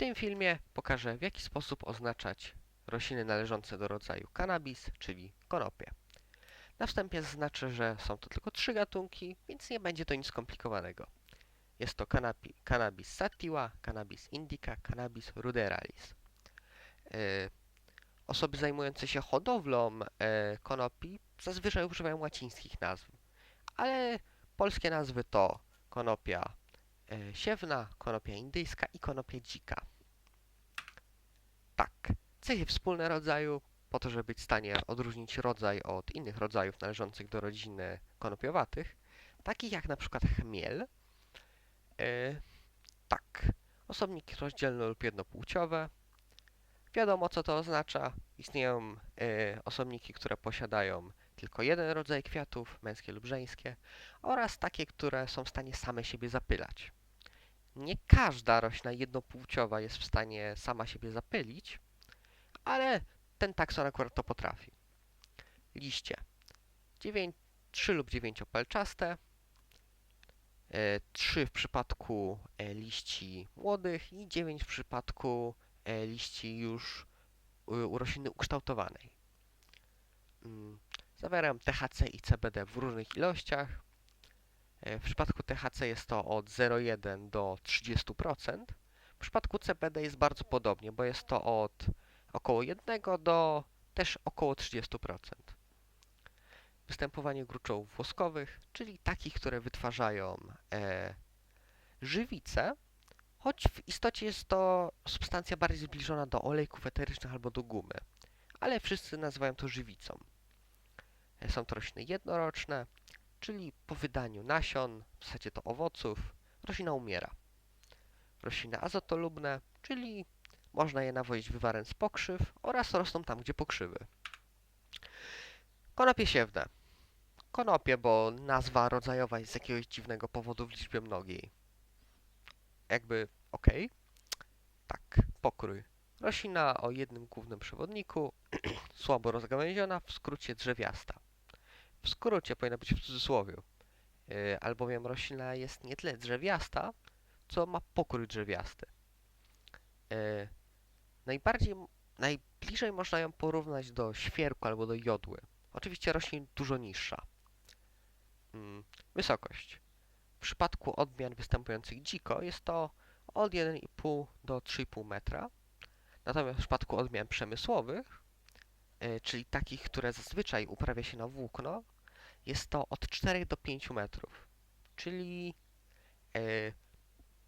tym filmie pokażę w jaki sposób oznaczać rośliny należące do rodzaju cannabis, czyli konopie. Na wstępie zaznaczę, że są to tylko trzy gatunki, więc nie będzie to nic skomplikowanego. Jest to cannabis sativa, cannabis indica, cannabis ruderalis. E, Osoby zajmujące się hodowlą e, konopi zazwyczaj używają łacińskich nazw, ale polskie nazwy to konopia siewna, konopia indyjska i konopia dzika. Tak, cechy wspólne rodzaju, po to, żeby być w stanie odróżnić rodzaj od innych rodzajów należących do rodziny konopiowatych, takich jak na przykład chmiel. E, tak, osobniki rozdzielne lub jednopłciowe. Wiadomo, co to oznacza. Istnieją e, osobniki, które posiadają tylko jeden rodzaj kwiatów, męskie lub żeńskie, oraz takie, które są w stanie same siebie zapylać. Nie każda roślina jednopłciowa jest w stanie sama siebie zapylić, ale ten takson akurat to potrafi. Liście. 9, 3 lub 9-palczaste. 3 w przypadku e, liści młodych i 9 w przypadku e, liści już u, u rośliny ukształtowanej. Mm, Zawierają THC i CBD w różnych ilościach. E, W przypadku THC jest to od 0,1 do 30%. W przypadku CBD jest bardzo podobnie, bo jest to od około 1 do też około 30%. Występowanie gruczołów woskowych, czyli takich, które wytwarzają e, żywice, choć w istocie jest to substancja bardziej zbliżona do olejków eterycznych albo do gumy, ale wszyscy nazywają to żywicą. E, Są to rośliny jednoroczne, czyli po wydaniu nasion, w zasadzie to owoców, roślina umiera. Rośliny azotolubne, czyli można je nawozić wywarem z pokrzyw oraz rosną tam, gdzie pokrzywy. Konopie siewne. Konopie, bo nazwa rodzajowa jest z jakiegoś dziwnego powodu w liczbie mnogiej. Jakby ok. Tak, pokrój. Roślina o jednym głównym przewodniku, słabo rozgałęziona, w skrócie drzewiasta. W skrócie powinno być w cudzysłowie, yy, albowiem roślina jest nie tyle drzewiasta, co ma pokrój drzewiasty. Yy, najbardziej, najbliżej można ją porównać do świerku albo do jodły. Oczywiście rośnie dużo niższa. Mm, Wysokość. W przypadku odmian występujących dziko jest to od 1,5 do 3,5 metra. Natomiast w przypadku odmian przemysłowych, e, czyli takich, które zazwyczaj uprawia się na włókno, jest to od 4 do 5 metrów. Czyli e,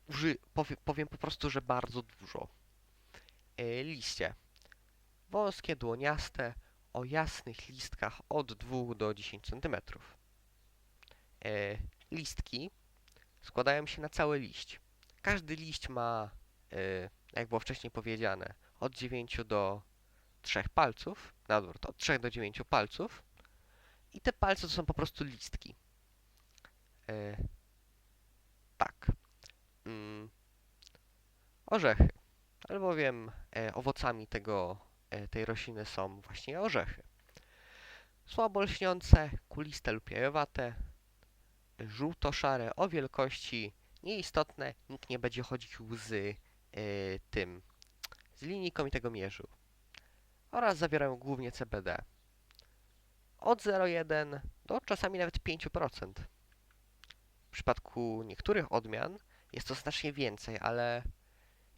uży, powie, powiem po prostu, że bardzo dużo. E, liście. Wąskie, dłoniaste, o jasnych listkach od 2 do 10 cm. E, listki składają się na cały liść. Każdy liść ma, e, jak było wcześniej powiedziane, od 9 do 3 palców, na odwrót, od 3 do 9 palców i te palce to są po prostu listki. E, tak. Mm. Orzechy. Albowiem e, owocami tego, e, tej rośliny są właśnie orzechy. Słabo lśniące, kuliste lub jajowate, żółto-szare o wielkości nieistotne, nikt nie będzie chodził z y, tym, z linijką i tego mierzył. Oraz zawierają głównie CBD. Od 0,1 do czasami nawet 5%. W przypadku niektórych odmian jest to znacznie więcej, ale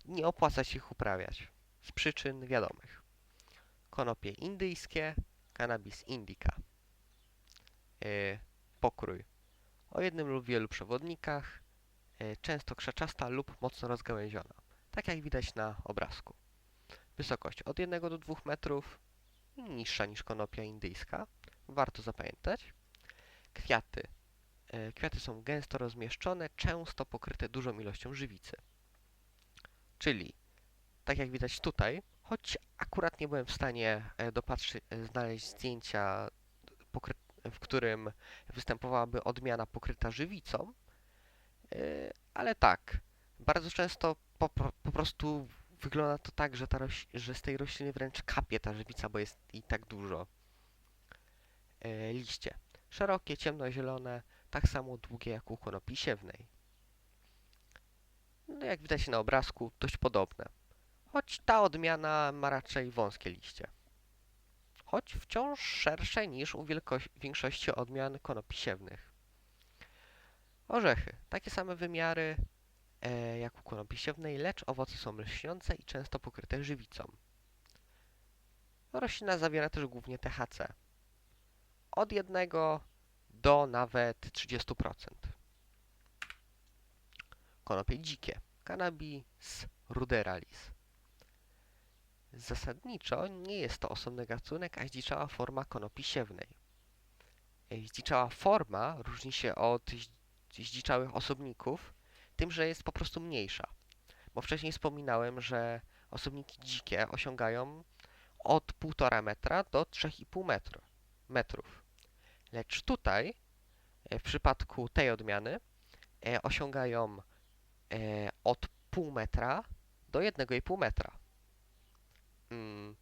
nie opłaca się ich uprawiać z przyczyn wiadomych. Konopie indyjskie, cannabis indica. Y, pokrój o jednym lub wielu przewodnikach, e, często krzaczasta lub mocno rozgałęziona, tak jak widać na obrazku. Wysokość od 1 do 2 metrów, niższa niż konopia indyjska, warto zapamiętać. Kwiaty. E, Kwiaty są gęsto rozmieszczone, często pokryte dużą ilością żywicy. Czyli, tak jak widać tutaj, choć akurat nie byłem w stanie e, dopatrzy, e, znaleźć zdjęcia w którym występowałaby odmiana pokryta żywicą, ale tak, bardzo często po, po prostu wygląda to tak, że, ta że z tej rośliny wręcz kapie ta żywica, bo jest jej tak dużo. Yy, liście. Szerokie, ciemnozielone, tak samo długie jak u konopi siewnej. No jak widać na obrazku, dość podobne. choć ta odmiana ma raczej wąskie liście. Choć wciąż szersze niż u większości odmian konopi siewnych. Orzechy. Takie same wymiary e, jak u konopi siewnej, lecz owoce są lśniące i często pokryte żywicą. Roślina zawiera też głównie THC. Od 1 do nawet 30%. Konopie dzikie. Cannabis ruderalis. Zasadniczo nie jest to osobny gatunek, a zdziczała forma konopi siewnej. E, Zdziczała forma różni się od zdziczałych osobników tym, że jest po prostu mniejsza. Bo wcześniej wspominałem, że osobniki dzikie osiągają od 1,5 metra do 3,5 metru, metrów. Lecz tutaj, e, w przypadku tej odmiany, e, osiągają e, od pół metra do 1,5 metra. Mm.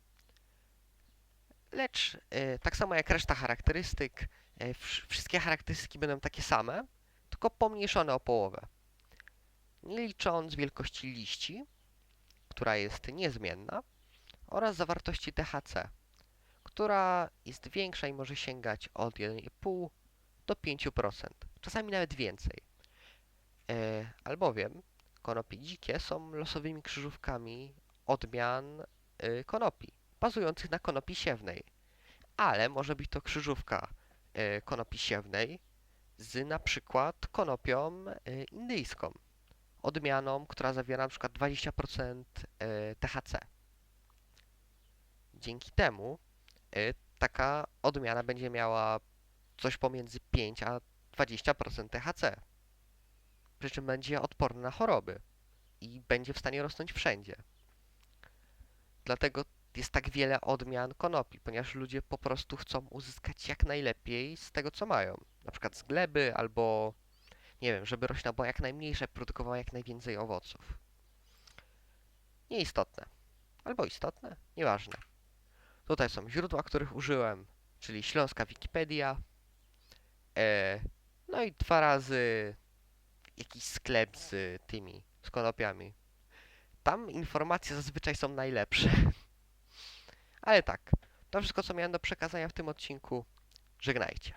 Lecz tak samo jak reszta charakterystyk, wsz- wszystkie charakterystyki będą takie same, tylko pomniejszone o połowę. Licząc wielkości liści, która jest niezmienna, oraz zawartości THC, która jest większa i może sięgać od 1,5 do 5%, czasami nawet więcej. E, albowiem konopie dzikie są losowymi krzyżówkami odmian e, konopi, bazujących na konopi siewnej. Ale może być to krzyżówka e, konopi siewnej z na przykład konopią indyjską, odmianą, która zawiera przykład 20% e, THC. Dzięki temu e, taka odmiana będzie miała coś pomiędzy 5 a 20% THC. Przy czym będzie odporna na choroby i będzie w stanie rosnąć wszędzie. Dlatego jest tak wiele odmian konopi, ponieważ ludzie po prostu chcą uzyskać jak najlepiej z tego, co mają. Na przykład z gleby albo, nie wiem, żeby roślina była jak najmniejsza, produkowała jak najwięcej owoców. Nieistotne. Albo istotne, nieważne. Tutaj są źródła, których użyłem, czyli Śląska Wikipedia, e, no i dwa razy jakiś sklep z tymi, z konopiami. Tam informacje zazwyczaj są najlepsze. Ale tak, to wszystko, co miałem do przekazania w tym odcinku. Żegnajcie.